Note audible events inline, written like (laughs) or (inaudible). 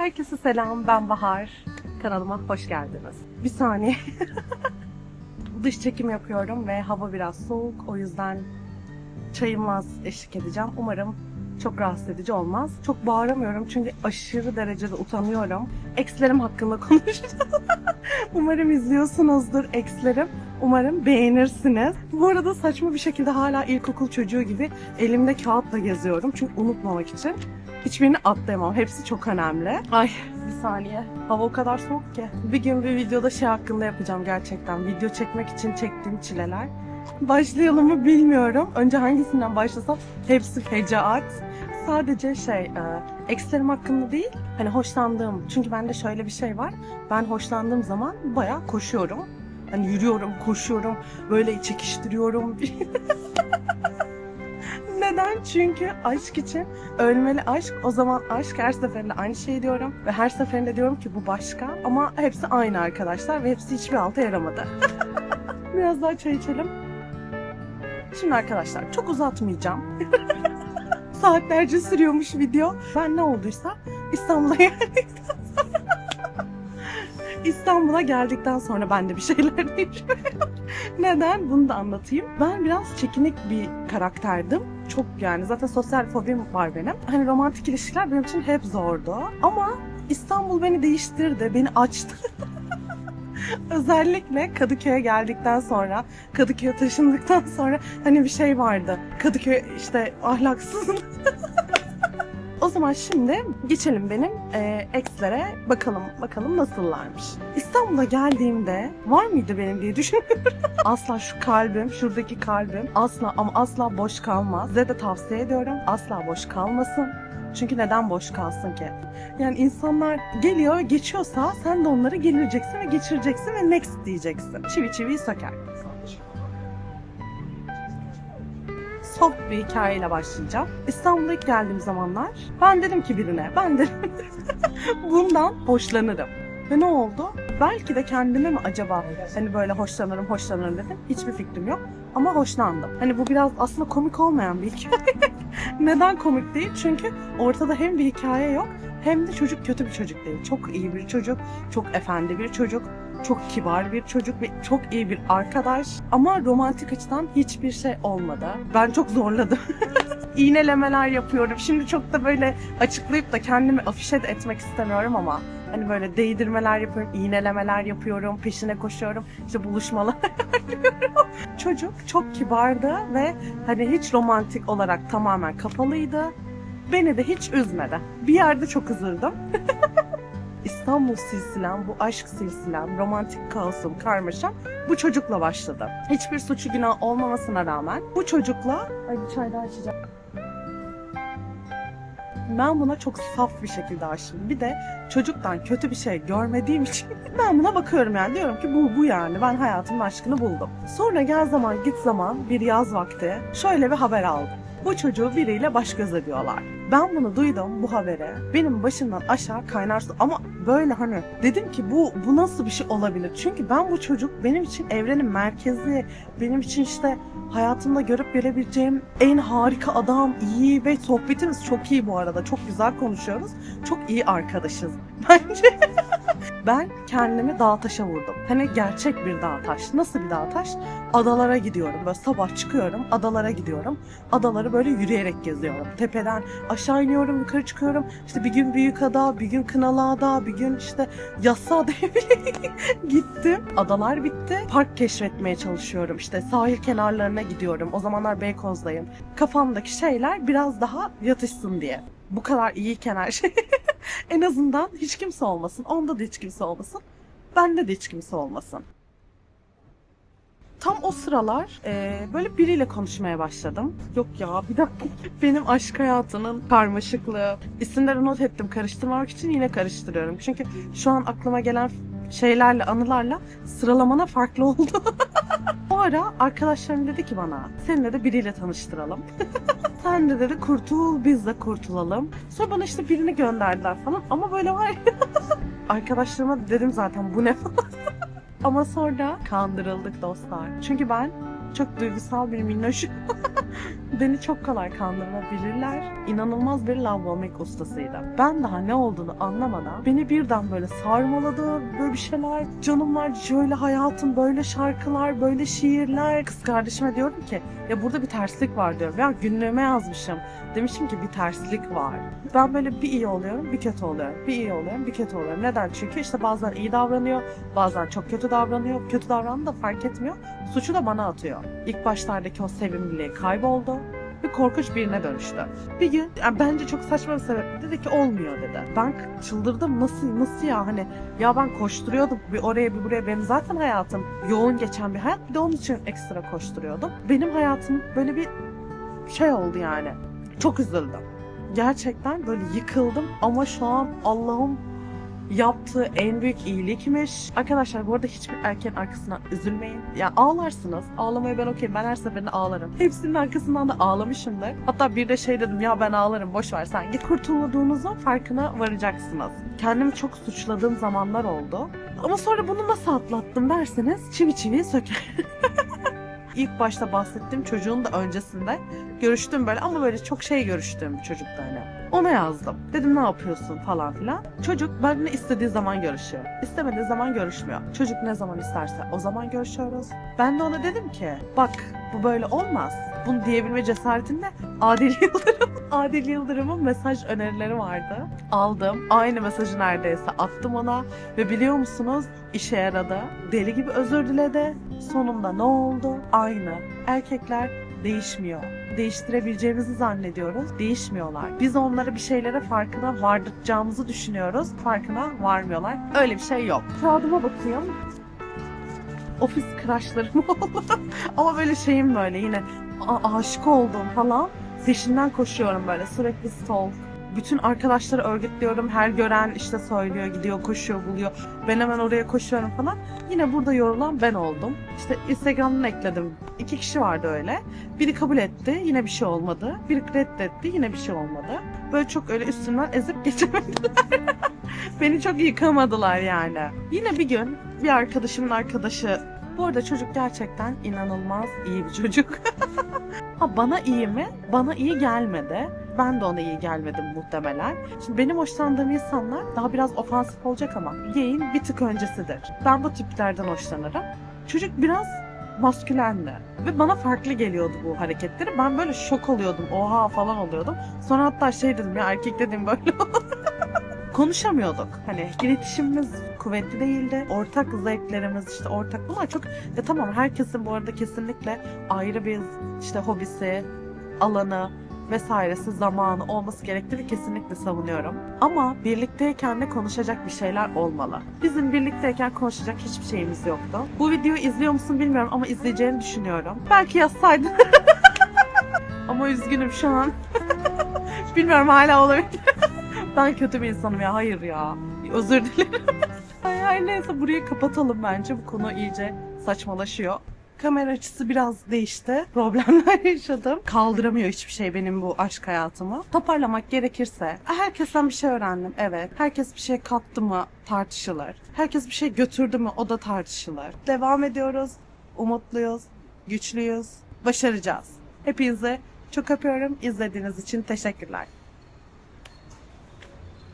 Herkese selam, ben Bahar. Kanalıma hoş geldiniz. Bir saniye. (laughs) Dış çekim yapıyorum ve hava biraz soğuk. O yüzden çayımla eşlik edeceğim. Umarım çok rahatsız edici olmaz. Çok bağıramıyorum çünkü aşırı derecede utanıyorum. Ekslerim hakkında (laughs) konuşacağım. Umarım izliyorsunuzdur ekslerim. Umarım beğenirsiniz. Bu arada saçma bir şekilde hala ilkokul çocuğu gibi elimde kağıtla geziyorum. Çünkü unutmamak için. Hiçbirini atlayamam. Hepsi çok önemli. Ay bir saniye. Hava o kadar soğuk ki. Bir gün bir videoda şey hakkında yapacağım gerçekten. Video çekmek için çektiğim çileler. Başlayalım mı bilmiyorum. Önce hangisinden başlasam hepsi fecaat. Sadece şey, e, ekslerim hakkında değil, hani hoşlandığım. Çünkü bende şöyle bir şey var. Ben hoşlandığım zaman bayağı koşuyorum. Hani yürüyorum, koşuyorum, böyle çekiştiriyorum. (laughs) Neden? Çünkü aşk için ölmeli aşk. O zaman aşk her seferinde aynı şey diyorum. Ve her seferinde diyorum ki bu başka. Ama hepsi aynı arkadaşlar ve hepsi hiçbir alta yaramadı. (laughs) Biraz daha çay içelim. Şimdi arkadaşlar çok uzatmayacağım. (laughs) Saatlerce sürüyormuş video. Ben ne olduysa İstanbul'a geldikten (laughs) İstanbul'a geldikten sonra ben de bir şeyler değişiyorum. Neden? Bunu da anlatayım. Ben biraz çekinik bir karakterdim. Çok yani zaten sosyal fobim var benim. Hani romantik ilişkiler benim için hep zordu. Ama İstanbul beni değiştirdi, beni açtı. (laughs) Özellikle Kadıköy'e geldikten sonra, Kadıköy'e taşındıktan sonra hani bir şey vardı. Kadıköy işte ahlaksız. (laughs) o zaman şimdi geçelim benim e, ekslere bakalım bakalım nasıllarmış. İstanbul'a geldiğimde var mıydı benim diye düşünüyorum. (laughs) asla şu kalbim, şuradaki kalbim asla ama asla boş kalmaz. Size de tavsiye ediyorum. Asla boş kalmasın. Çünkü neden boş kalsın ki? Yani insanlar geliyor, geçiyorsa sen de onları gelireceksin ve geçireceksin ve next diyeceksin. Çivi çiviyi söker. Soft bir hikayeyle başlayacağım. İstanbul'a ilk geldiğim zamanlar ben dedim ki birine, ben dedim (laughs) bundan hoşlanırım. Ve ne oldu? Belki de kendime mi acaba hani böyle hoşlanırım, hoşlanırım dedim. Hiçbir fikrim yok ama hoşlandım. Hani bu biraz aslında komik olmayan bir hikaye. (laughs) Neden komik değil? Çünkü ortada hem bir hikaye yok hem de çocuk kötü bir çocuk değil. Çok iyi bir çocuk, çok efendi bir çocuk, çok kibar bir çocuk ve çok iyi bir arkadaş. Ama romantik açıdan hiçbir şey olmadı. Ben çok zorladım. (laughs) İğnelemeler yapıyorum. Şimdi çok da böyle açıklayıp da kendimi afişe de etmek istemiyorum ama hani böyle değdirmeler yapıyorum, iğnelemeler yapıyorum, peşine koşuyorum, işte buluşmalar (laughs) yapıyorum. Çocuk çok kibardı ve hani hiç romantik olarak tamamen kapalıydı. Beni de hiç üzmedi. Bir yerde çok üzüldüm. (laughs) İstanbul silsilem, bu aşk silsilem, romantik kaosum, karmaşam bu çocukla başladı. Hiçbir suçu günah olmamasına rağmen bu çocukla... Ay bir çay daha içeceğim. Ben buna çok saf bir şekilde aşığım. Bir de çocuktan kötü bir şey görmediğim için (laughs) ben buna bakıyorum yani. Diyorum ki bu bu yani. Ben hayatımın aşkını buldum. Sonra gel zaman git zaman bir yaz vakti şöyle bir haber aldım. Bu çocuğu biriyle baş göz ediyorlar. Ben bunu duydum bu habere. Benim başımdan aşağı kaynar su. Ama böyle hani dedim ki bu bu nasıl bir şey olabilir? Çünkü ben bu çocuk benim için evrenin merkezi. Benim için işte hayatımda görüp görebileceğim en harika adam, iyi ve sohbetimiz çok iyi bu arada. Çok güzel konuşuyoruz. Çok iyi arkadaşız. Bence (laughs) ben kendimi dağ taşa vurdum. Hani gerçek bir dağ taş. Nasıl bir dağ taş? Adalara gidiyorum. Böyle sabah çıkıyorum, adalara gidiyorum. Adaları böyle yürüyerek geziyorum. Tepeden aşağı iniyorum, yukarı çıkıyorum. İşte bir gün Büyükada, bir gün Kınalıada, bir gün işte Yassıada'ya (laughs) gittim. Adalar bitti. Park keşfetmeye çalışıyorum. İşte sahil kenarlarına gidiyorum. O zamanlar Beykoz'dayım. Kafamdaki şeyler biraz daha yatışsın diye. Bu kadar iyiyken her şey. (laughs) (laughs) en azından hiç kimse olmasın. Onda da hiç kimse olmasın. Bende de hiç kimse olmasın. Tam o sıralar e, böyle biriyle konuşmaya başladım. Yok ya bir dakika. (laughs) Benim aşk hayatının karmaşıklığı. İsimleri not ettim karıştırmamak için yine karıştırıyorum. Çünkü şu an aklıma gelen şeylerle, anılarla sıralamana farklı oldu. (laughs) o ara arkadaşlarım dedi ki bana seninle de biriyle tanıştıralım. Sen de dedi kurtul biz de kurtulalım. Sonra bana işte birini gönderdiler falan ama böyle var. (laughs) Arkadaşlarıma dedim zaten bu ne falan. (laughs) Ama sonra kandırıldık dostlar. Çünkü ben çok duygusal bir minnoşum. (laughs) Beni çok kolay kandırabilirler. İnanılmaz bir bombing ustasıydı. Ben daha ne olduğunu anlamadan beni birden böyle sarmaladı. Böyle bir şeyler. Canım var şöyle hayatım, böyle şarkılar, böyle şiirler. Kız kardeşime diyorum ki ya burada bir terslik var diyorum. Ya günlüğüme yazmışım. Demişim ki bir terslik var. Ben böyle bir iyi oluyorum, bir kötü oluyorum. Bir iyi oluyorum, bir kötü oluyorum. Neden? Çünkü işte bazen iyi davranıyor, bazen çok kötü davranıyor. Kötü davrandı da fark etmiyor. Suçu da bana atıyor. İlk başlardaki o sevimliliği kayboldu ve korkunç birine dönüştü. Bir gün yani bence çok saçma bir sebeple dedi ki olmuyor dedi. Ben çıldırdım nasıl nasıl ya hani ya ben koşturuyordum bir oraya bir buraya benim zaten hayatım yoğun geçen bir hayat bir de onun için ekstra koşturuyordum. Benim hayatım böyle bir şey oldu yani. Çok üzüldüm. Gerçekten böyle yıkıldım ama şu an Allah'ım yaptığı en büyük iyilikmiş. Arkadaşlar bu arada hiçbir erkeğin arkasına üzülmeyin. Ya ağlarsınız. Ağlamaya ben okeyim. Ben her seferinde ağlarım. Hepsinin arkasından da ağlamışımdır. Hatta bir de şey dedim ya ben ağlarım boş ver sen git. Kurtulduğunuzun farkına varacaksınız. Kendimi çok suçladığım zamanlar oldu. Ama sonra bunu nasıl atlattım derseniz çivi çivi söker. (laughs) İlk başta bahsettiğim çocuğun da öncesinde görüştüm böyle ama böyle çok şey görüştüğüm bir çocuktu hani. Ona yazdım. Dedim ne yapıyorsun falan filan. Çocuk benimle istediği zaman görüşüyor. İstemediği zaman görüşmüyor. Çocuk ne zaman isterse o zaman görüşüyoruz. Ben de ona dedim ki bak bu böyle olmaz. Bunu diyebilme cesaretinde Adil (laughs) Yıldırım. Adil Yıldırım'ın mesaj önerileri vardı. Aldım. Aynı mesajı neredeyse attım ona. Ve biliyor musunuz işe yaradı. Deli gibi özür diledi. Sonunda ne oldu? Aynı. Erkekler değişmiyor. Değiştirebileceğimizi zannediyoruz. Değişmiyorlar. Biz onlara bir şeylere farkına vardıracağımızı düşünüyoruz. Farkına varmıyorlar. Öyle bir şey yok. Kağıdıma bakayım. Ofis crushlarım (laughs) oldu. Ama böyle şeyim böyle yine aşık oldum falan. Peşinden koşuyorum böyle sürekli stalk. Bütün arkadaşları örgütlüyorum. Her gören işte söylüyor, gidiyor, koşuyor, buluyor. Ben hemen oraya koşuyorum falan. Yine burada yorulan ben oldum. İşte Instagram'dan ekledim. İki kişi vardı öyle. Biri kabul etti, yine bir şey olmadı. Biri reddetti, yine bir şey olmadı. Böyle çok öyle üstünden ezip (laughs) geçemediler. Beni çok yıkamadılar yani. Yine bir gün bir arkadaşımın arkadaşı bu arada çocuk gerçekten inanılmaz iyi bir çocuk. (laughs) ha bana iyi mi? Bana iyi gelmedi. Ben de ona iyi gelmedim muhtemelen. Şimdi benim hoşlandığım insanlar daha biraz ofansif olacak ama yayın bir tık öncesidir. Ben bu tiplerden hoşlanırım. Çocuk biraz maskülendi. Ve bana farklı geliyordu bu hareketleri. Ben böyle şok oluyordum. Oha falan oluyordum. Sonra hatta şey dedim ya erkek dedim böyle (laughs) konuşamıyorduk. Hani iletişimimiz kuvvetli değildi. Ortak zevklerimiz işte ortak bunlar çok ya tamam herkesin bu arada kesinlikle ayrı bir işte hobisi, alanı vesairesi zamanı olması gerektiğini kesinlikle savunuyorum. Ama birlikteyken de konuşacak bir şeyler olmalı. Bizim birlikteyken konuşacak hiçbir şeyimiz yoktu. Bu videoyu izliyor musun bilmiyorum ama izleyeceğini düşünüyorum. Belki yazsaydın. (laughs) ama üzgünüm şu an. (laughs) bilmiyorum hala olabilir. (laughs) Ben kötü bir insanım ya. Hayır ya. Özür dilerim. ay, ay neyse burayı kapatalım bence. Bu konu iyice saçmalaşıyor. Kamera açısı biraz değişti. (laughs) Problemler yaşadım. Kaldıramıyor hiçbir şey benim bu aşk hayatımı. Toparlamak gerekirse herkesten bir şey öğrendim. Evet. Herkes bir şey kattı mı tartışılır. Herkes bir şey götürdü mü o da tartışılır. Devam ediyoruz. Umutluyuz. Güçlüyüz. Başaracağız. Hepinize çok öpüyorum. İzlediğiniz için teşekkürler.